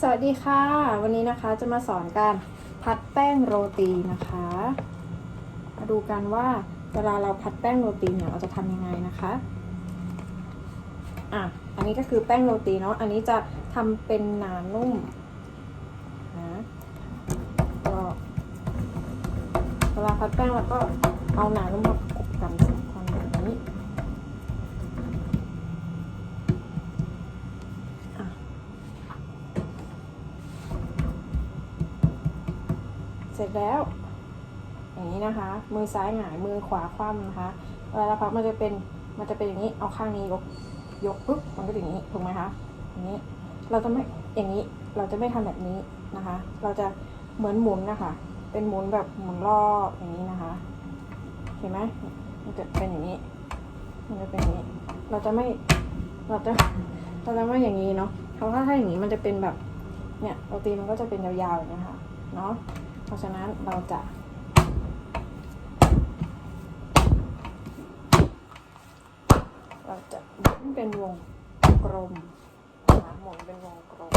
สวัสดีค่ะ วันนี้นะคะจะมาสอนการพัดแป้งโรตีนะคะ มาดูกันว่าเวลาเราพัดแป้งโรตีเนี่ยเราจะทำยังไงนะคะอะอันนี้ก็คือแป้งโรตีเนาะอันนี้จะทำเป็นหนานุ่มนะก็เวลาพัดแป้งเราก็เอาหนานุ่มมา เสร็จแล้ว อย่างนี้นะคะ มือซ้ายหงายมือขวาคว่ำนะคะเวลาพับมันจะเป็นมันจะเป็นอย่างนี้เอาข้างนี้ยกยกปุ๊บมันก็อย่างนี้ถูกไหมคะอย่างนี้เราจะไม่อย่างนี้เราจะไม่ทำแบบนี้นะคะ เราจะเหมือนหมุนนะคะ เป็นหมุนแบบหมุนรอบอย่างนี้นะคะ เห็นไหมมันจะเป็นอย่างนี้ มันจะเป็นอย่างนี้ เราจะไม่เราจะเราจะไม่อย่างนี้เนาะเพราะว่าถ้าอย่างนี้มันจะเป็นแบบเนี่ยโรตีมันก็จะเป็นยาวๆอย่างนี้ค่ะเนาะ ราะฉะนั้นเราจะ เราจะหมุนเป็นวงกลมนะหมุนเป็นวงกลม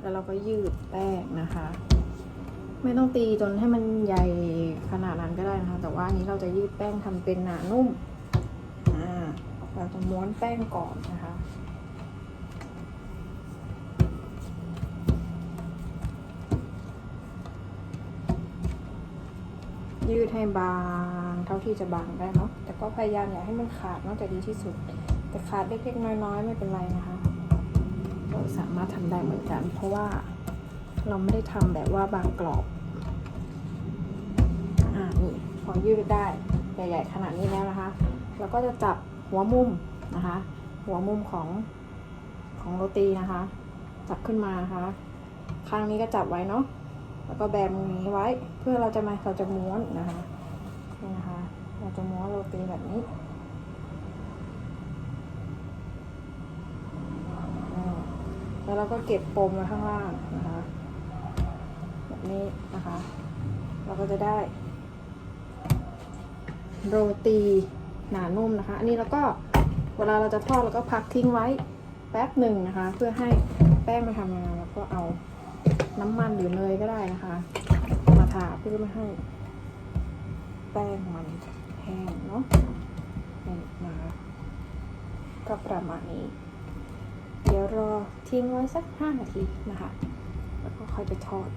แล้วเราก็ยืดแป้งนะคะ ไม่ต้องตีจนให้มันใหญ่ขนาดนั้นก็ได้นะคะ แต่ว่าอันนี้เราจะยืดแป้งทำเป็นหนานุ่มอ่าเราจะม้วนแป้งก่อนนะคะยืดให้บางเท่าที่จะบางได้เนาะ แต่ก็พยายามอย่าให้มันขาดนอกจากดีที่สุด แต่ขาดเล็กๆน้อยๆ ไม่เป็นไรนะคะ เราสามารถทำได้เหมือนกัน เพราะว่า เราไม่ได้ทำแบบว่าบางกรอบ อ่านี่พอยืดได้ใหญ่ๆขนาดนี้แล้วนะคะ เราก็จะจับหัวมุมนะคะ หัวมุมของของโรตีนะคะ จับขึ้นมานะคะ ข้างนี้ก็จับไว้เนาะ แล้วก็แบมือนี้ไว้ เพื่อเราจะมาเราจะม้วนนะคะนี่นะคะ เราจะม้วนโรตีแบบนี้แล้วเราก็เก็บปมไว้ข้างล่างนะคะ นี้นะคะ เราก็จะได้ โรตีหนานุ่มนะคะ อันนี้เราก็เวลาเราจะทอดเราก็พักทิ้งไว้แป๊บหนึ่งนะคะ เพื่อให้แป้งมาทำงานแล้วก็เอาน้ำมันหรือเนยก็ได้นะคะ มาทาเพื่อไม่ให้แป้งมันแห้งเนาะนี่นะคะก็ประมาณนี้ เดี๋ยวรอทิ้งไว้สักห้านาทีนะคะ แล้วก็ค่อยไปทอด